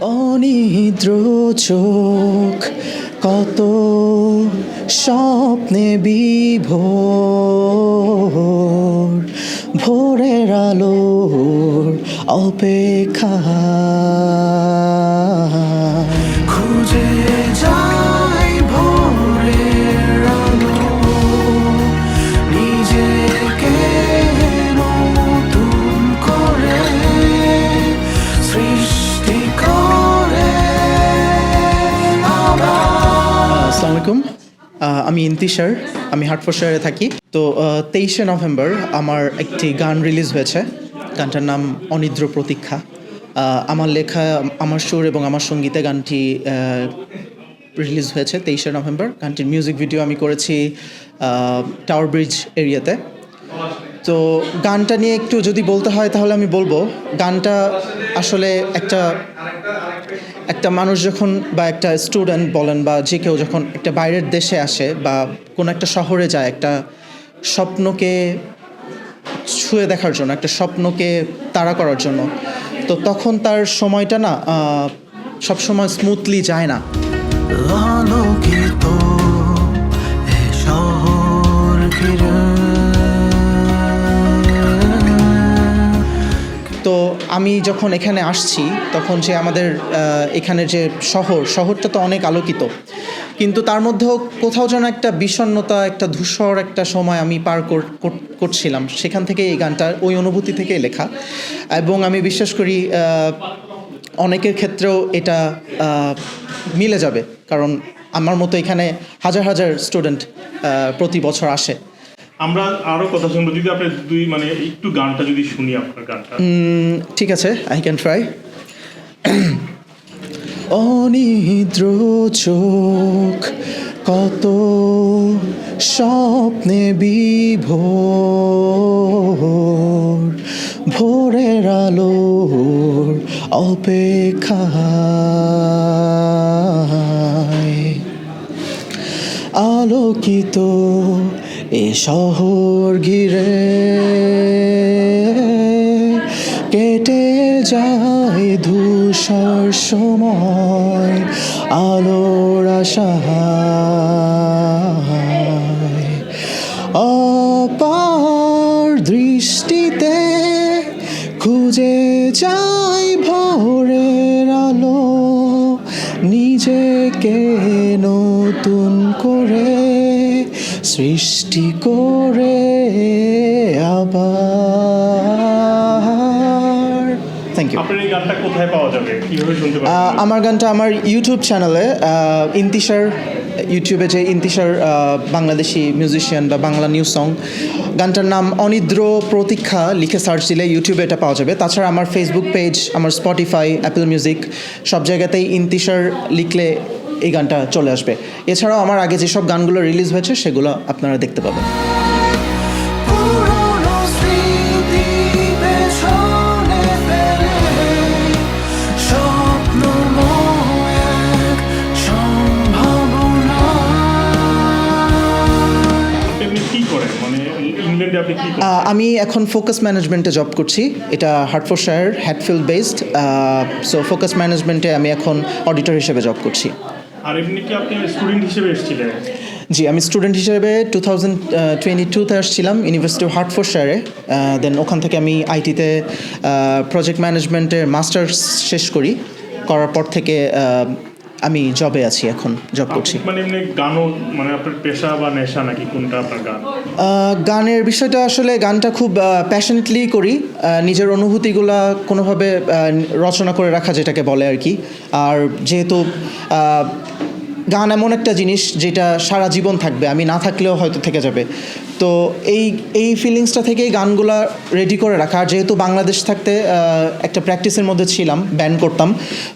অনিদ্র চোখ কত স্বপ্নে বিভোর ভোরের আলোর অপেক্ষা। আলাইকুম। আমি ইন্তিশার আমি হাটফোর্ডশায়ারে থাকি। তো তেইশে নভেম্বর আমার একটি গান রিলিজ হয়েছে। গানটার নাম অনিদ্র প্রতীক্ষা। আমার লেখা, আমার সুর এবং আমার সঙ্গীতে গানটি রিলিজ হয়েছে তেইশে নভেম্বর। গানটির মিউজিক ভিডিও আমি করেছি টাওয়ার ব্রিজ এরিয়াতে তো, গানটা নিয়ে একটু যদি বলতে হয় তাহলে আমি বলব। গানটা আসলে একটা একটা মানুষ যখন বা একটা স্টুডেন্ট বলেন বা যে কেউ যখন একটা বাইরের দেশে আসে বা কোনো একটা শহরে যায়, একটা স্বপ্নকে ছুঁয়ে দেখার জন্য, একটা স্বপ্নকে তাড়া করার জন্য, তো তখন তার সময়টা না সবসময় স্মুথলি যায় না। শহর আমি যখন এখানে আসছি, তখন যে আমাদের এখানে যে শহর, শহরটা তো অনেক আলোকিত। কিন্তু তার মধ্যেও কোথাও যেন একটা বিষণ্ণতা, একটা ধূসর একটা সময় আমি পার কর- কর- করছিলাম। সেখান থেকে এই গানটা, ওই অনুভূতি থেকেই লেখা। এবং আমি বিশ্বাস করি অনেকের ক্ষেত্রেও এটা মিলে যাবে। কারণ আমার মতো এখানে হাজার হাজার স্টুডেন্ট প্রতি বছর আসে। আমরা আরও কথা শুনব, যদি আপনি দুই মানে একটু গানটা যদি শুনি আপনার গানটা। ঠিক আছে আই ক্যান ট্রাই অনিদ্র চোখ, কত স্বপ্নে বিভোর, ভোরের আলোর অপেক্ষা আলোকিত এ শহর ঘিরে কেটে যায় ধূসর সময় আলোর আশায় সৃষ্টি করে আবার। থ্যাংক ইউ আপনার এই গানটা কোথায় পাওয়া যাবে? কীভাবে শুনতে আহ, পারবেন আমার গানটা আমার ইউটিউব চ্যানেলে ইন্তিশার ইউটিউবে যে ইন্তিশার বাংলাদেশি মিউজিশিয়ান বা বাংলা নিউজ সং গানটার নাম অনিদ্র প্রতীক্ষা লিখে সার্চ দিলে ইউটিউবে এটা পাওয়া যাবে। তাছাড়া আমার ফেসবুক পেজ আমার স্পটিফাই অ্যাপেল মিউজিক সব জায়গাতেই ইন্তিশার লিখলে এই গানটা চলে আসবে। এছাড়াও আমার আগে যেসব গানগুলো রিলিজ হয়েছে সেগুলো আপনারা দেখতে পাবেন। মানে ইংল্যান্ডে আপনি কি করেন? আহ, আমি এখন ফোকাস ম্যানেজমেন্টে জব করছি। এটা Hertfordshire Hatfield based so focus ম্যানেজমেন্টে আমি এখন অডিটর হিসেবে জব করছি। আর এমনি কি আপনি স্টুডেন্ট হিসেবে এসেছিলেন? জি আমি স্টুডেন্ট হিসেবে টু থাউজেন্ড টোয়েন্টি টুতে আসছিলাম ইউনিভার্সিটি অফ হার্টফোর্ডশায়ারে দেন ওখান থেকে আমি আইটিতে প্রজেক্ট ম্যানেজমেন্টের মাস্টার্স শেষ করি। করার পর থেকে আমি জবে আছি এখন জব করছি। মানে এমনি গানও মানে আপনার পেশা বা নেশা নাকি কোনটা আপনার গান? গানের বিষয়টা আসলে গানটা খুব প্যাশনেটলি করি। নিজের অনুভূতিগুলা কোনোভাবে রচনা করে রাখা যেটাকে বলে আর কি। আর যেহেতু গান এমন একটা জিনিস যেটা সারা জীবন থাকবে, আমি না থাকলেও হয়তো থেকে যাবে। তো এই এই ফিলিংসটা থেকেই গানগুলা রেডি করে রাখা। আর যেহেতু বাংলাদেশ থাকতে একটা প্র্যাকটিসের মধ্যে ছিলাম ব্যান্ড করতাম,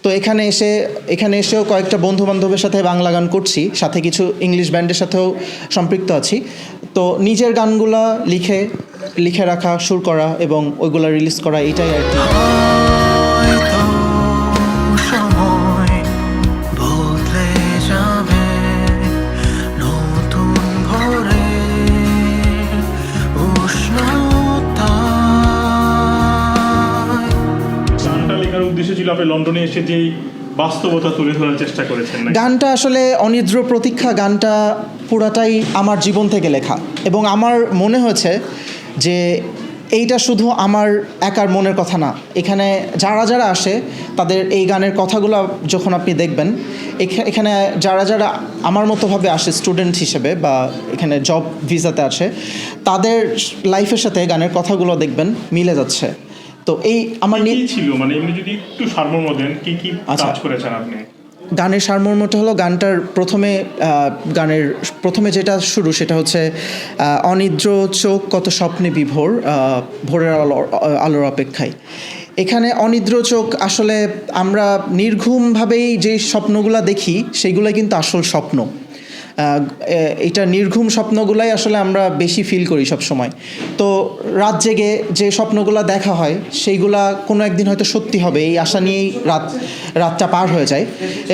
তো এখানে এসে, এখানে এসেও কয়েকটা বন্ধু বান্ধবের সাথে বাংলা গান করছি, সাথে কিছু ইংলিশ ব্যান্ডের সাথেও সম্পৃক্ত আছি। তো নিজের গানগুলা লিখে লিখে রাখা, সুর করা এবং ওইগুলা রিলিজ করা, এটাই আর কি। ছিল আপনি লন্ডনে এসে যেই বাস্তবতা তুলে ধরার চেষ্টা করেছেন গানটা আসলে অনিদ্র প্রতীক্ষা, গানটা পুরাটাই আমার জীবন থেকে লেখা। এবং আমার মনে হয়েছে যে এইটা শুধু আমার একার মনের কথা না। এখানে যারা যারা আসে, তাদের এই গানের কথাগুলো যখন আপনি দেখবেন, এখা- এখানে যারা যারা আমার মতোভাবে আসে স্টুডেন্ট হিসেবে বা এখানে জব ভিসাতে আছে তাদের লাইফের সাথে গানের কথাগুলো দেখবেন মিলে যাচ্ছে। তো এই আমার নি- কি ছিল? মানে এমনি যদি একটু সারমর্ম দেন কি কি আচ্ছা। কাজ করেছেন আপনি? গানের সারমর্মটা হলো গানটার প্রথমে গানের প্রথমে যেটা শুরু সেটা হচ্ছে অনিদ্র চোখ কত স্বপ্নে বিভোর আহ, ভোরের আলো আলোর অপেক্ষায়। এখানে অনিদ্র চোখ আসলে আমরা নির্ঘুমভাবেই যে স্বপ্নগুলো দেখি সেইগুলো কিন্তু আসল স্বপ্ন। এটা নির্ঘুম স্বপ্নগুলাই আসলে আমরা বেশি ফিল করি সব সময় তো রাত জেগে যে স্বপ্নগুলা দেখা হয়, সেইগুলা কোনো একদিন হয়তো সত্যি হবে, এই আশা নিয়েই রাত, রাতটা পার হয়ে যায়।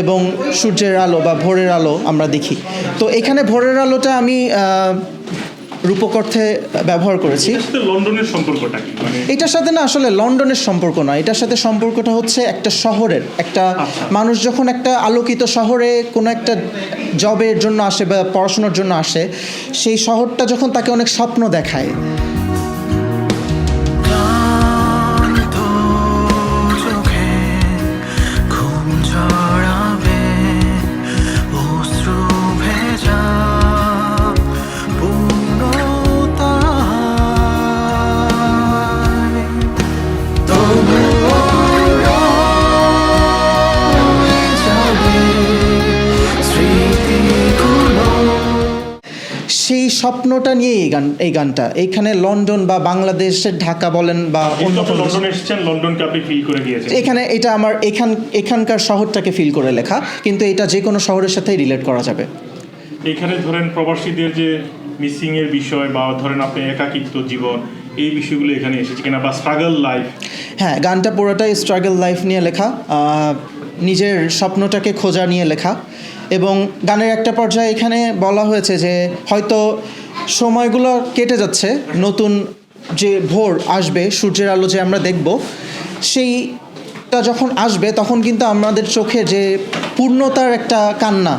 এবং সূর্যের আলো বা ভোরের আলো আমরা দেখি। তো এখানে ভোরের আলোটা আমি রূপক অর্থে ব্যবহার করেছি। লন্ডনের সম্পর্কটা মানে এটার সাথে না আসলে লন্ডনের সম্পর্ক নয়। এটার সাথে সম্পর্কটা হচ্ছে একটা শহরের একটা আচ্ছা। মানুষ যখন একটা আলোকিত শহরে কোনো একটা জবের জন্য আসে বা পড়াশোনার জন্য আসে সেই শহরটা যখন তাকে অনেক স্বপ্ন দেখায় স্বপ্নটা নিয়ে এই গান এই গানটা। এইখানে লন্ডন বা বাংলাদেশের ঢাকা বলেন বা অন্য লন্ডনকে আপনি ফিল করে গিয়েছেন। এখানে এটা আমার এখান এখানকার শহরটাকে ফিল করে লেখা কিন্তু এটা যে কোনো শহরের সাথেই রিলেট করা যাবে। এখানে ধরেন প্রবাসীদের যে মিসিং এর বিষয় বা ধরেন আপনি একাকিত্ব জীবন এই বিষয়গুলো এখানে এসেছে কিনা বা স্ট্রাগল লাইফ হ্যাঁ গানটা পুরোটাই স্ট্রাগল লাইফ নিয়ে লেখা। নিজের স্বপ্নটাকে খোঁজা নিয়ে লেখা। এবং গানের একটা পর্যায়ে এখানে বলা হয়েছে যে, হয়তো সময়গুলো কেটে যাচ্ছে, নতুন যে ভোর আসবে, সূর্যের আলো যে আমরা দেখব, সেইটা যখন আসবে, তখন কিন্তু আমাদের চোখে যে পূর্ণতার একটা কান্না,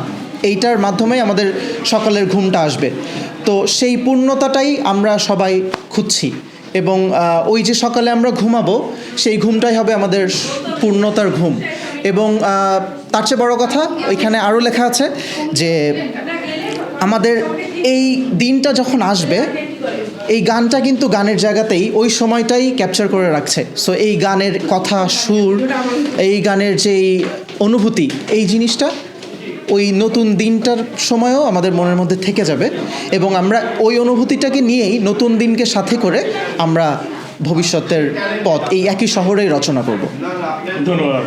এইটার মাধ্যমেই আমাদের সকালের ঘুমটা আসবে। তো সেই পূর্ণতাটাই আমরা সবাই খুঁজছি এবং ওই যে সকালে আমরা ঘুমাবো, সেই ঘুমটাই হবে আমাদের পূর্ণতার ঘুম। এবং তার চেয়ে বড় কথা ওইখানে আরও লেখা আছে যে আমাদের এই দিনটা যখন আসবে, এই গানটা কিন্তু গানের জায়গাতেই ওই সময়টাই ক্যাপচার করে রাখছে। সো এই গানের কথা, সুর, এই গানের যেই অনুভূতি, এই জিনিসটা ওই নতুন দিনটার সময়ও আমাদের মনের মধ্যে থেকে যাবে এবং আমরা ওই অনুভূতিটাকে নিয়েই নতুন দিনকে সাথে করে আমরা ভবিষ্যতের পথ এই একই শহরেই রচনা করব। ধন্যবাদ।